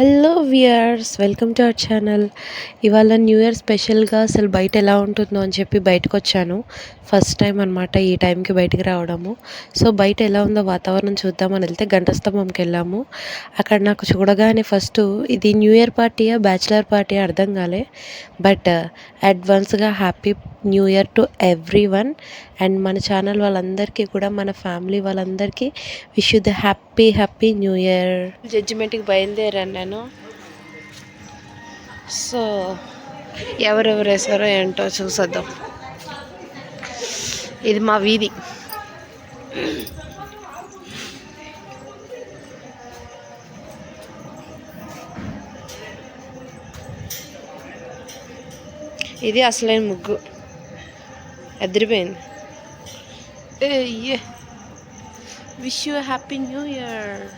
Hello viewers welcome to our channel. ఇవాళ new year స్పెషల్గా అసలు బయట ఎలా ఉంటుందో అని చెప్పి బయటకు వచ్చాను ఫస్ట్ టైం అనమాట ఈ టైంకి బయటికి రావడము. సో బయట ఎలా ఉందో వాతావరణం చూద్దామని వెళ్తే గంటస్తంభంకి వెళ్ళాము. అక్కడ నాకు చూడగానే ఫస్ట్ ఇది న్యూ ఇయర్ పార్టీయా బ్యాచిలర్ పార్టీ అర్థం కాలే. బట్ అడ్వాన్స్గా happy new year to everyone. And మన ఛానల్ వాళ్ళందరికీ కూడా మన ఫ్యామిలీ వాళ్ళందరికీ wish the happy happy new year. జడ్జిమెంట్కి బయలుదేరాను నేను. సో ఎవరెవరు వేసారో ఏంటో చూసేద్దాం. ఇది మా వీధి. ఇది అసలైన ముగ్గు. Adriven. Eh, yeah. Wish you a happy new year.